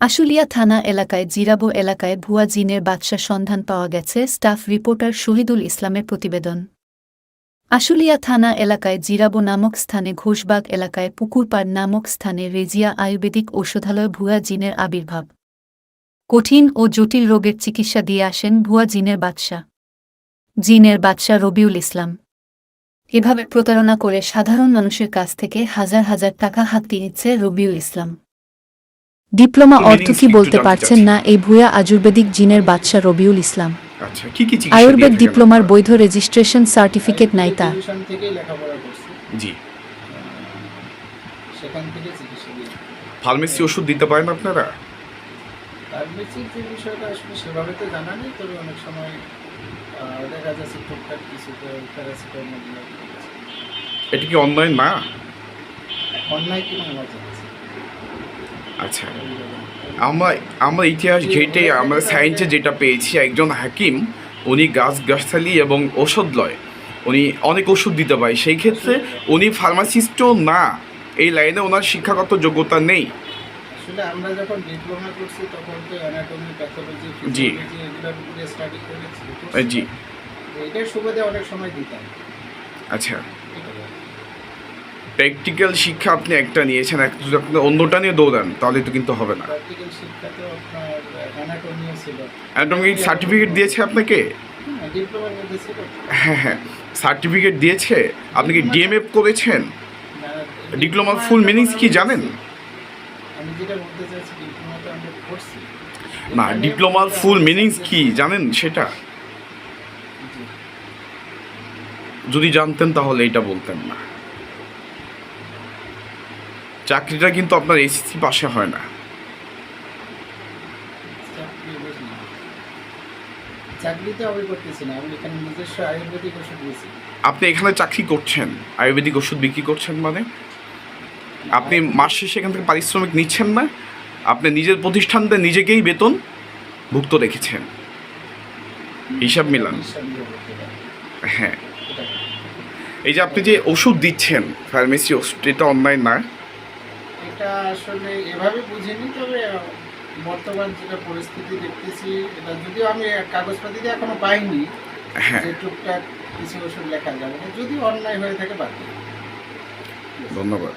আশুলিয়া থানা এলাকায় জিরাবো এলাকায় ভুয়া জিনের বাদশা সন্ধান পাওয়া গেছে স্টাফ রিপোর্টার শহীদুল ইসলামের প্রতিবেদন। আশুলিয়া থানা এলাকায় জিরাবো নামক স্থানে ঘোষবাগ এলাকায় পুকুরপাড় নামক স্থানে রেজিয়া আয়ুর্বেদিক ঔষধালয় ভুয়া জিনের আবির্ভাব। কঠিন ও জটিল রোগের চিকিৎসা দিয়ে আসেন ভুয়া জিনের বাদশা জিনের বাদশা রবিউল ইসলাম। এভাবে প্রতারণা করে সাধারণ মানুষের কাছ থেকে হাজার হাজার টাকা হাতিয়ে নিচ্ছে রবিউল ইসলাম। ডিপ্লোমা অর্থ কি বলতে পারছেন না এই ভুয়া আয়ুর্বেদিক জিনের বাদশা রবিউল ইসলাম? আচ্ছা কি কি আয়ুর্বেদ ডিপ্লোমার বৈধ রেজিস্ট্রেশন সার্টিফিকেট নাই তার। দিয়ে। ফার্মেসি ওষুধ দিতে পারেন আপনারা? ফার্মেসির যে বিষয়টা আসলে সেভাবে তো জানা নেই তবে অনেক সময় দেখা যাচ্ছে টুকটাক কিছু প্যারাসিটামল এটা কি অনলাইন না? কিনা আমার জানা আছে। আচ্ছা। আমরা আমরা ইতিহাস ঘেটে আমরা সায়েন্সে যেটা পেয়েছি একজন হাকিম উনি গাছ গাছালি এবং ওষুধ লয়। উনি অনেক ওষুধ দিতে পারে। সেই ক্ষেত্রে উনি ফার্মাসিস্টও না। এই লাইনে ওনার শিক্ষাগত যোগ্যতা নেই। আসলে আমরা যখন ডিপ্লোমা করছি তখন তো অ্যানাটমি প্যাথোলজি জি। এগুলোর উপরে স্টাডি করেছি জি। এটার সুবাদে অনেক সময় দিতাম। আচ্ছা। প্র্যাকটিক্যাল শিক্ষা আপনি একটা নিয়েছেন এক যদি আপনি অন্যটা নিয়ে দৌড়ান তাহলে তো কিন্তু হবে না। অ্যাটমিক সার্টিফিকেট দিয়েছে আপনাকে? হ্যাঁ হ্যাঁ হ্যাঁ। সার্টিফিকেট দিয়েছে? আপনি কি ডিএমএফ করেছেন? না, ডিপ্লোমার ফুল মিনিংস কি জানেন? না ডিপ্লোমার ফুল মিনিংস কি জানেন সেটা? যদি জানতেন তাহলে এটা বলতেন না। চাকরিটা কিন্তু আপনার এসএসসি পাশে হয় না। আপনি এখানে চাকরি করছেন আয়ুর্বেদিক ওষুধ বিক্রি করছেন মানে? আপনি মাস শেষে এখান থেকে পারিশ্রমিক নিচ্ছেন না আপনি নিজের প্রতিষ্ঠানতে নিজেকেই বেতন ভুক্ত রেখেছেন। হিসাব মিলান। হ্যাঁ। এই যে আপনি যে ওষুধ দিচ্ছেন ফার্মেসি ওষুধ এটা অনলাইন না। এটা আসলে এভাবে বুঝিনি তবে বর্তমান যেটা পরিস্থিতি দেখতেছি এটা যদিও আমি কাগজপাতিতে এখনও পাইনি হ্যাঁ। যে টুকটাক কিছু ওষুধ লেখা যাবে যদি অন্যায় হয়ে থাকে বাদ ধন্যবাদ।